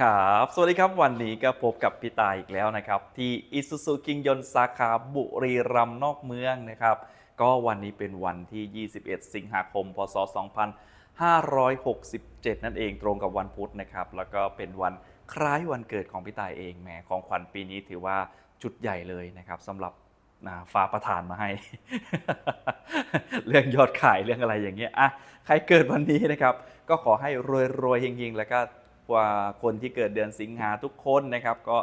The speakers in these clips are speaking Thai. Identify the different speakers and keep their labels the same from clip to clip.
Speaker 1: ครับ สวัสดีครับวันนี้ก็พบกับพี่ตายอีกแล้วนะครับ ที่อิสุสุกิงยนสาขาบุรีรัมย์นอกเมืองนะครับ ก็วันนี้เป็นวันที่ 21 สิงหาคม พศ 2567 นั่นเองตรงกับวันพุธนะครับ แล้วก็เป็นวันคล้ายวันเกิดของพี่ตายเองแหมของขวัญปีนี้ถือว่าจุดใหญ่เลยนะครับสำหรับฟ้าประทานมาให้ เรื่องยอดขายเรื่องอะไรอย่างเงี้ยอะใครเกิดวันนี้นะครับ ก็ขอให้รวยๆเฮงๆ แล้วก็ ว่าคนที่เกิดเดือนสิงหาทุกคนนะครับ ก็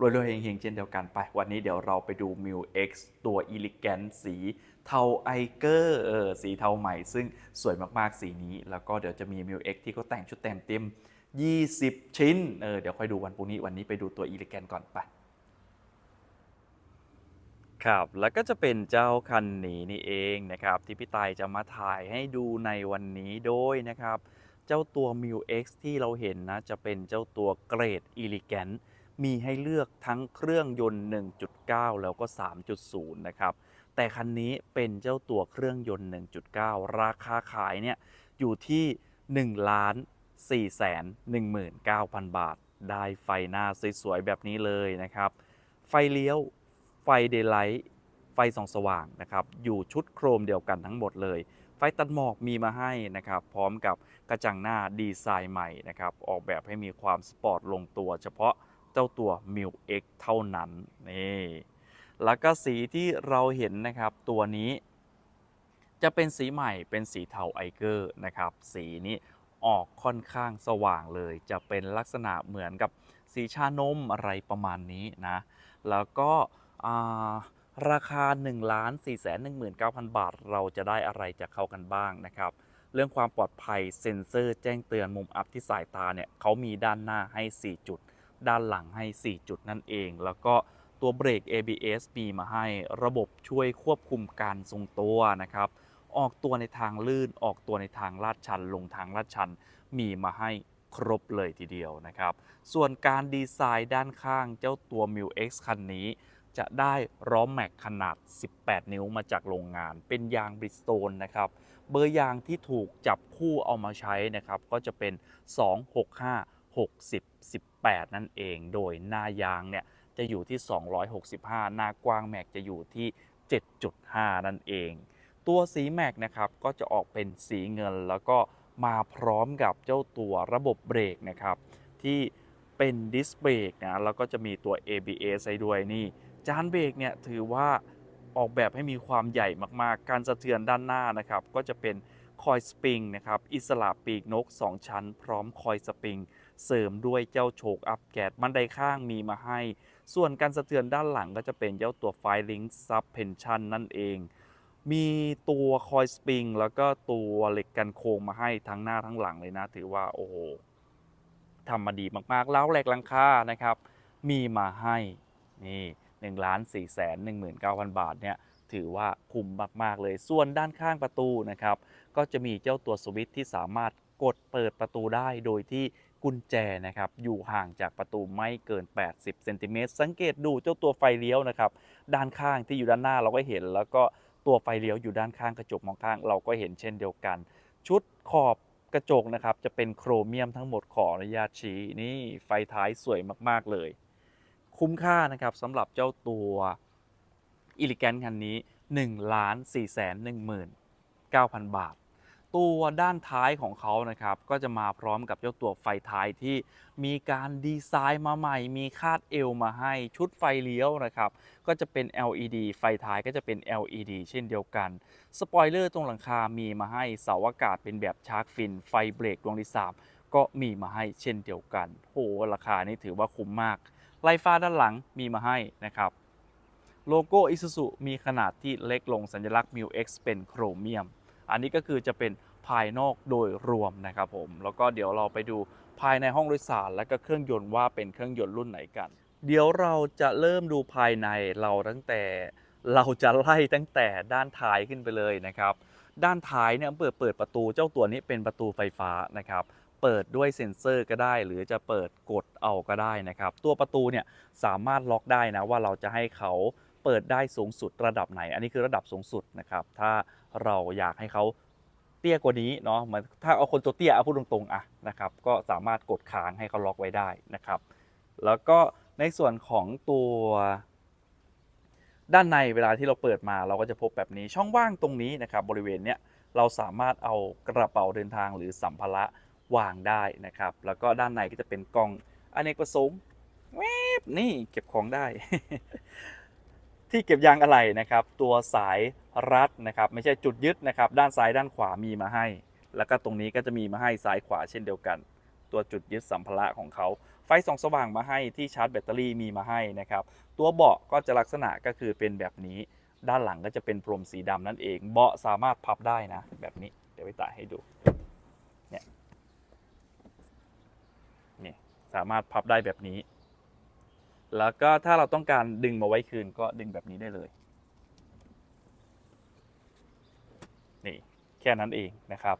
Speaker 1: รวยๆเฮงๆเช่นเดียวกันไป วันนี้เดี๋ยวเราไปดู m i l X ตัว Elegant สีเทาไอเกอร์เออสีเทาใหม่ ซึ่งสวยมากๆสีนี้ แล้วก็เดี๋ยวจะมี m i l X ที่เขาแต่งชุดแต่งเต็ม 20 ชิ้นเออเดี๋ยวค่อยดูวันพรุ่งนี้วันนี้ไปดูตัว Elegant ก่อนไปครับแล้วก็จะเป็นเจ้าคันนี้นี่เองนะครับที่พี่ตายจะมาถ่ายให้ดูในวันนี้โดยนะครับ เจ้าตัว m i l X ที่เราเห็นนะ จะเป็นเจ้าตัวเกรด Elegant มีให้เลือกทั้งเครื่องยนต์ 1.9 แล้วก็ 3.0 นะครับ แต่คันนี้เป็นเจ้าตัวเครื่องยนต์ 1.9 ราคาขายเนี่ยอยู่ที่1ล้าน4แสน19,000 บาท ได้ไฟหน้าสวยๆแบบนี้เลยนะครับ ไฟเลี้ยว ไฟเดย์ไลท์ ไฟส่องสว่างนะครับ อยู่ชุดโครมเดียวกันทั้งหมดเลย ไฟตัดหมอกมีมาให้นะครับ พร้อมกับกระจังหน้าดีไซน์ใหม่นะครับ ออกแบบให้มีความสปอร์ตลงตัว เฉพาะเจ้าตัว m i l X เท่านั้นนี่แล้วก็สีที่เราเห็นนะครับตัวนี้ จะเป็นสีใหม่เป็นสีเทาไอเกอร์นะครับ สีนี้ออกค่อนข้างสว่างเลย จะเป็นลักษณะเหมือนกับสีชานมอะไรประมาณนี้นะ แล้วก็ ราคา 1 4 1 9 0 0 0 บาท เราจะได้อะไรจากเขากันบ้างนะครับ เรื่องความปลอดภัยเซ็นเซอร์แจ้งเตือนมุมอัพที่สายตาเนี่ยเขามีด้านหน้าให้ 4 จุด ด้านหลังให้ 4 จุดนั่นเอง แล้วก็ตัวเบรก ABS มีมาให้ระบบช่วยควบคุมการทรงตัวนะครับ ออกตัวในทางลื่นออกตัวในทางลาดชัน ลงทางลาดชัน มีมาให้ครบเลยทีเดียวนะครับ ส่วนการดีไซน์ด้านข้างเจ้าตัว m i l X คันนี้ จะได้ล้อแม็กขนาด 18 นิ้วมาจากโรงงาน เป็นยางบริสโตนนะครับ เบอร์ยางที่ถูกจับคู่เอามาใช้นะครับ ก็จะเป็น 265 60 18 นั่นเอง โดยหน้ายางเนี่ยจะอยู่ที่ 265 หน้ากว้างแม็กจะอยู่ที่ 7.5 นั่นเอง ตัวสีแม็กนะครับก็จะออกเป็นสีเงินแล้วก็มาพร้อมกับเจ้าตัวระบบเบรกนะครับ ที่เป็นดิสเบรกนะแล้วก็จะมีตัว ABS ให้ด้วยนี่ จานเบรกเนี่ยถือว่าออกแบบให้มีความใหญ่มากๆ การสะเทือนด้านหน้านะครับ ก็จะเป็นคอยสปริงนะครับ อิสระปีกนก 2 ชั้น พร้อมคอยสปริง เสริมด้วยเจ้าโชคอัพแกดบันไดข้างมีมาให้ ส่วนการสะเทือนด้านหลังก็จะเป็นเจ้าตัวไฟลิงซับเพนชันนั่นเอง มีตัวคอยสปริงแล้วก็ตัวเหล็กกันโค้งมาให้ทั้งหน้าทั้งหลังเลยนะ ถือว่าโอ้โหทำมาดีมากๆแล้วแหลกลังคานะครับ มีมาให้นี่ 1ล้าน4แสน19,000 บาทเนี่ยถือว่าคุ้มมากๆเลย ส่วนด้านข้างประตูนะครับก็จะมีเจ้าตัวสวิตช์ที่สามารถกดเปิดประตูได้โดยที่กุญแจนะครับอยู่ห่างจากประตูไม่เกิน 80เซนติเมตรสังเกตดูเจ้าตัวไฟเลี้ยวนะครับด้านข้างที่อยู่ด้านหน้าเราก็เห็น แล้วก็ตัวไฟเลี้ยวอยู่ด้านข้างกระจกมองข้างเราก็เห็นเช่นเดียวกัน ชุดขอบกระจกนะครับจะเป็นโครเมียมทั้งหมดขออนุญาตชี้นี่ไฟท้ายสวยมากๆเลย คุ้มค่านะครับสำหรับเจ้าตัวอิลิแกนคันนี้1ล้าน4แสน19,000 บาท ตัวด้านท้ายของเขานะครับก็จะมาพร้อมกับเจ้าตัวไฟท้ายที่มีการดีไซน์มาใหม่ มีคาดเอวมาให้ชุดไฟเลี้ยวนะครับ ก็จะเป็น LED ไฟท้ายก็จะเป็น LED เช่นเดียวกัน สปอยเลอร์ตรงหลังคา มีมาให้เสาอากาศเป็นแบบชาร์กฟิน ไฟเบรกดวงที่สามก็มีมาให้เช่นเดียวกันโหราคานี่ถือว่าคุ้มมาก ไลฟ้าด้านหลังมีมาให้นะครับ โลโก้ Isuzu มีขนาดที่เล็กลงสัญลักษณ์ m i l X เป็นโครเมียม อันนี้ก็คือจะเป็นภายนอกโดยรวมนะครับผม แล้วก็เดี๋ยวเราไปดูภายในห้องโดยสาร และก็เครื่องยนต์ว่าเป็นเครื่องยนต์รุ่นไหนกัน เดี๋ยวเราจะเริ่มดูภายในเราตั้งแต่ เราจะไล่ตั้งแต่ด้านท้ายขึ้นไปเลยนะครับ ด้านท้ายเนี่ยเปิดเปิดประตูเจ้าตัวนี้เป็นประตูไฟฟ้านะครับ เปิดด้วยเซ็นเซอร์ก็ได้ หรือจะเปิดกดเอาก็ได้นะครับ ตัวประตูเนี่ยสามารถล็อกได้นะว่าเราจะให้เขาเปิดได้สูงสุดระดับไหน อันนี้คือระดับสูงสุดนะครับถ้าเราอยากให้เขาเตี้ยกว่านี้เนาะมือนถ้าเอาคนตัวเตี้ยเอาพูดตรงๆอะนะครับก็สามารถกดค้างให้เขาล็อกไว้ได้นะครับ แล้วก็ในส่วนของตัวด้านในเวลาที่เราเปิดมาเราก็จะพบแบบนี้ช่องว่างตรงนี้นะครับบริเวณเนี้ยเราสามารถเอากระเป๋าเดินทางหรือสัมภาระ วางได้นะครับ แล้วก็ด้านในก็จะเป็นกล่องอเนกประสงค์แวบนี่เก็บของได้ ที่เก็บยางอะไหล่นะครับ ตัวสายรัดนะครับ ไม่ใช่จุดยึดนะครับ ด้านซ้ายด้านขวามีมาให้ แล้วก็ตรงนี้ก็จะมีมาให้ซ้ายขวาเช่นเดียวกัน ตัวจุดยึดสัมภาระของเขาไฟส่องสว่างมาให้ที่ชาร์จแบตเตอรี่มีมาให้นะครับ ตัวเบาะก็จะลักษณะก็คือเป็นแบบนี้ ด้านหลังก็จะเป็นพรมสีดำนั่นเอง เบาะสามารถพับได้นะ แบบนี้เดี๋ยวไปตาให้ดู เนี่ยนี่ สามารถพับได้แบบนี้ แล้วก็ถ้าเราต้องการดึงมาไว้คืนก็ดึงแบบนี้ได้เลย นี่แค่นั้นเองนะครับ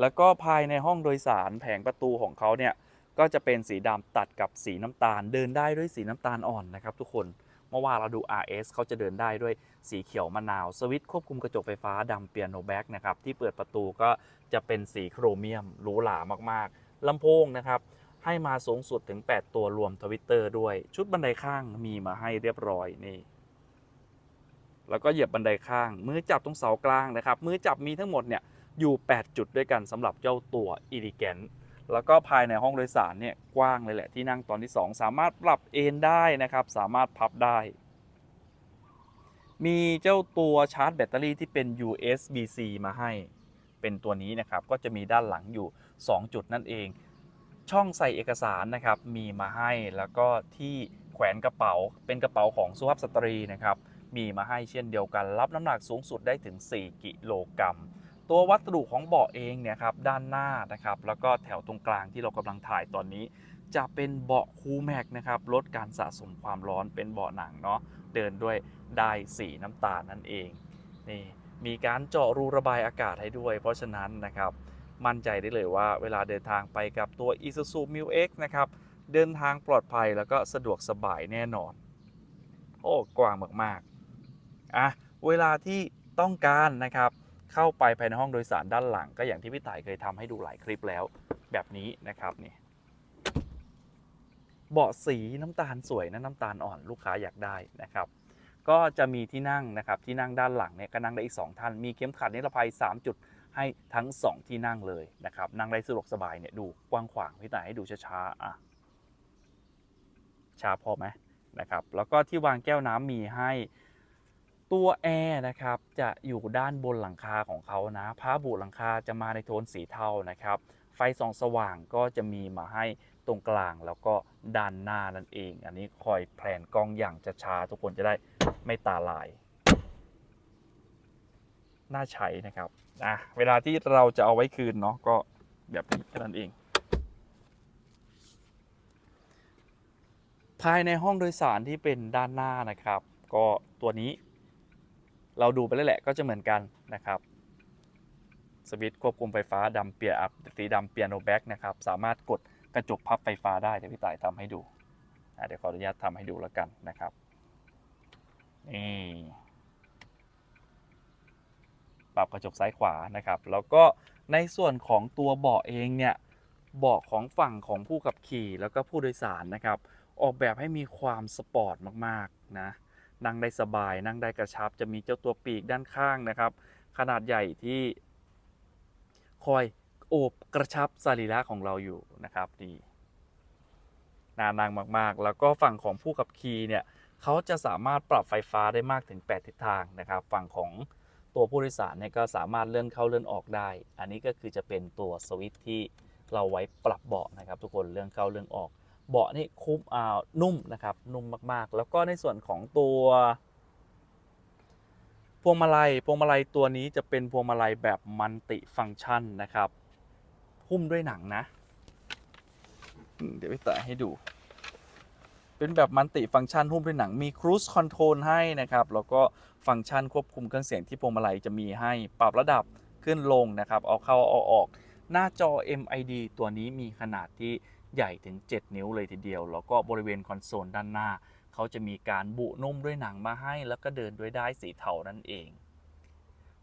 Speaker 1: แล้วก็ภายในห้องโดยสารแผงประตูของเขาเนี่ยก็จะเป็นสีดำตัดกับสีน้ำตาล เดินได้ด้วยสีน้ำตาลอ่อนนะครับ ทุกคนเมื่อวานเราดู RS เขาจะเดินได้ด้วยสีเขียวมะนาว สวิตช์ควบคุมกระจกไฟฟ้าดำเปียโนแบ็กนะครับ ที่เปิดประตูก็จะเป็นสีโครเมียมหรูหรามากๆลำโพงนะครับ ให้มาสูงสุดถึง 8 ตัวรวมทวิตเตอร์ด้วย ชุดบันไดข้างมีมาให้เรียบร้อยนี่แล้วก็เหยียบบันไดข้าง มือจับตรงเสากลางนะครับ มือจับมีทั้งหมดเนี่ยอยู่ 8 จุดด้วยกันสำหรับเจ้าตัวอีลิแกนแล้วก็ภายในห้องโดยสารเนี่ยกว้างเลยแหละที่นั่งตอนที่ 2 สามารถปรับเอนได้นะครับ สามารถพับได้ มีเจ้าตัวชาร์จแบตเตอรี่ที่เป็น USB-C มาให้ เป็นตัวนี้นะครับ ก็จะมีด้านหลังอยู่ 2 จุดนั่นเอง ช่องใส่เอกสารนะครับมีมาให้แล้วก็ที่แขวนกระเป๋าเป็นกระเป๋าของสุภาพสตรีนะครับมีมาให้เช่นเดียวกัน รับน้ำหนักสูงสุดได้ถึง 4 กิโลกรัมตัววัสดุของเบาะเองเนี่ยครับด้านหน้านะครับแล้วก็แถวตรงกลางที่เรากำลังถ่ายตอนนี้ จะเป็นเบาะคูแม็กนะครับลดการสะสมความร้อนเป็นเบาะหนังเนาะเดินด้วยได้สีน้ำตาลนั่นเองนี่มีการเจาะรูระบายอากาศให้ด้วย เพราะฉะนั้นนะครับ มั่นใจได้เลยว่าเวลาเดินทางไปกับตัว Isuzu m u X นะครับ เดินทางปลอดภัยแล้วก็สะดวกสบายแน่นอน โอ้ กว้างมากๆ อะ เวลาที่ต้องการนะครับ เข้าไปภายในห้องโดยสารด้านหลัง ก็อย่างที่พี่ต่ายเคยทำให้ดูหลายคลิปแล้วแบบนี้นะครับนี่เบาะสีน้ำตาลสวยนะน้ำตาลอ่อนลูกค้าอยากได้นะครับ ก็จะมีที่นั่งนะครับที่นั่งด้านหลังเนี่ยก็นั่งได้อีก 2 ท่าน มีเข็มขัดนิรภัย 3 จุด ให้ทั้ง 2 ที่นั่งเลยนะครับนั่งได้สะดวกสบายเนี่ยดูกว้างขวางพี่ต่ายให้ดูช้าๆอะช้าพอไหมนะครับแล้วก็ที่วางแก้วน้ำมีให้ตัวแอร์นะครับจะอยู่ด้านบนหลังคาของเขานะผ้าบุหลังคาจะมาในโทนสีเทานะครับ ไฟส่องสว่างก็จะมีมาให้ตรงกลางแล้วก็ด้านหน้านั่นเอง อันนี้คอยแผนกล้องอย่างจะช้าทุกคนจะได้ไม่ตาลาย น่าใช้นะครับ อะเวลาที่เราจะเอาไว้คืนเนาะก็แบบนี้แค่นั้นเอง ภายในห้องโดยสารที่เป็นด้านหน้านะครับ ก็ตัวนี้ เราดูไปแล้วแหละก็จะเหมือนกันนะครับสวิตช์ควบคุมไฟฟ้าดำเปียอัพสีดำเปียโนแบ็กนะครับ สามารถกดกระจกพับไฟฟ้าได้เดี๋ยวพี่ต่ายทำให้ดูเดี๋ยวขออนุญาตทำให้ดูแล้วกันนะครับนี่ ปรับกระจกซ้ายขวานะครับ แล้วก็ในส่วนของตัวเบาะเองเนี่ยเบาะของฝั่งของผู้ขับขี่แล้วก็ผู้โดยสารนะครับ ออกแบบให้มีความสปอร์ตมากๆนะนั่งได้สบาย นั่งได้กระชับ จะมีเจ้าตัวปีกด้านข้างนะครับ ขนาดใหญ่ที่คอยโอบกระชับสรีระของเราอยู่นะครับนี่นานั่งมากๆ แล้วก็ฝั่งของผู้ขับขี่เนี่ยเขาจะสามารถปรับไฟฟ้าได้มากถึง 8 ทิศทางนะครับ ฝั่งของ ตัวผู้โดยสารเนี่ยก็สามารถเลื่อนเข้าเลื่อนออกได้ อันนี้ก็คือจะเป็นตัวสวิตช์ที่เราไว้ปรับเบาะนะครับทุกคนเลื่อนเข้าเลื่อนออก เบาะนี่คุ้มอ่านุ่มนะครับนุ่มมากๆ แล้วก็ในส่วนของตัวพวงมาลัยพวงมาลัยตัวนี้จะเป็นพวงมาลัยแบบมัลติฟังก์ชันนะครับหุ้มด้วยหนังนะ เดี๋ยวไปแตะให้ดู เป็นแบบมัลติฟังก์ชันหุ้มด้วยหนังมีครู i คอนโทรลให้นะครับ แล้วก็ ฟังก์ชันควบคุมเครื่องเสียงที่พวงมาลัยจะมีให้ปรับระดับขึ้นลงนะครับ เอาเข้าเอาออก หน้าจอ MID ตัวนี้มีขนาดที่ใหญ่ถึง 7 นิ้วเลยทีเดียว แล้วก็บริเวณคอนโซลด้านหน้า เขาจะมีการบุนุ่มด้วยหนังมาให้ แล้วก็เดินด้วยได้สีเทานั่นเอง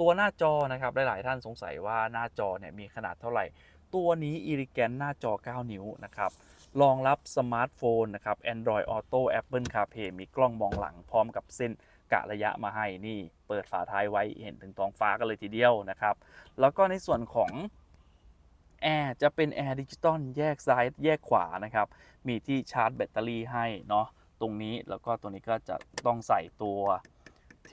Speaker 1: ตัวหน้าจอนะครับหลาย ๆ ท่านสงสัยว่าหน้าจอเนี่ยมีขนาดเท่าไหร่ ตัวนี้ i r i g a n หน้าจอ 9 นิ้วนะครับรองรับสมาร์ทโฟนนะครับ Android Auto Apple CarPlay มีกล้องมองหลังพร้อมกับเส้น กะระยะมาให้นี่เปิดฝาท้ายไว้เห็นถึงท้องฟ้ากันเลยทีเดียวนะครับ แล้วก็ในส่วนของแอร์จะเป็นแอร์ดิจิตอลแยกซ้ายแยกขวานะครับ มีที่ชาร์จแบตเตอรี่ให้เนาะตรงนี้แล้วก็ตัวนี้ก็จะต้องใส่ตัว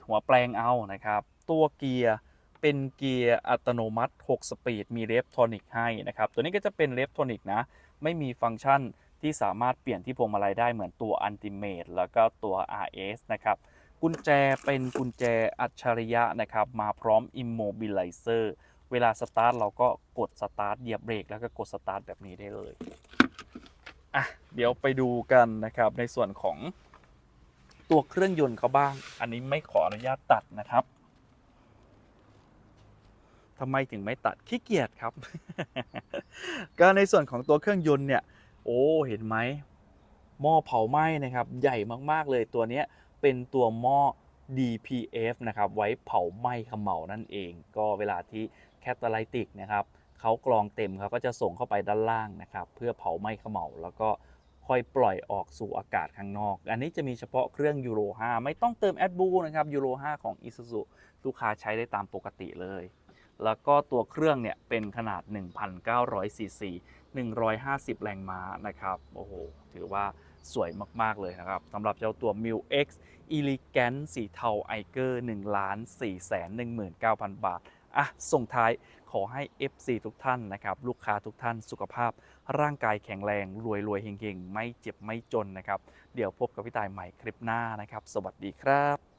Speaker 1: หัวแปลงเอานะครับ ตัวเกียร์เป็นเกียร์อัตโนมัติ 6 สปีด มีเลฟโทนิกให้นะครับ ตัวนี้ก็จะเป็นเลฟโทนิกนะ ไม่มีฟังก์ชันที่สามารถเปลี่ยนที่พวงมาลัยได้เหมือนตัว Ultimate แล้วก็ตัว RS นะครับ กุญแจเป็นกุญแจอัจฉริยะนะครับ มาพร้อม Immobilizer เวลาสตาร์ทเราก็กดสตาร์ทเหยียบเบรกแล้วก็กดสตาร์ทแบบนี้ได้เลยอะเดี๋ยวไปดูกันนะครับในส่วนของตัวเครื่องยนต์เขาบ้าง อันนี้ไม่ขออนุญาตตัดนะครับทำไมถึงไม่ตัดขี้เกียจครับ ก็ในส่วนของตัวเครื่องยนต์เนี่ย โอ้ เห็นไหมหม้อเผาไหม้นะครับ ใหญ่มากๆเลยตัวเนี้ย เป็นตัวหม้อ DPF นะครับไว้เผาไหม้เขมเหลานั่นเอง ก็เวลาที่แคตาไลติกนะครับเขากรองเต็มเขาก็จะส่งเข้าไปด้านล่างนะครับ เพื่อเผาไหม้เขมเหลาแล้วก็ค่อยปล่อยออกสู่อากาศข้างนอก อันนี้จะมีเฉพาะเครื่องยูโร5ไม่ต้องเติมแอดบูนะครับยูโร5ของ Isuzu ลูกค้าใช้ได้ตามปกติเลย แล้วก็ตัวเครื่องเนี่ยเป็นขนาด 1,900ซีซี 150 แรงม้านะครับ โอ้โห ถือว่าสวยมาก ๆ เลยนะครับสำหรับเจ้าตัว m i l X Elegant สีเทาไอเกอร์1ล้าน4แสน19,000 บาท อะ ส่งท้ายขอให้ FC ทุกท่านนะครับ ลูกค้าทุกท่านสุขภาพ ร่างกายแข็งแรง รวยรวยเฮงๆ ไม่เจ็บไม่จนนะครับ เดี๋ยวพบกับพี่ตายใหม่คลิปหน้านะครับ สวัสดีครับ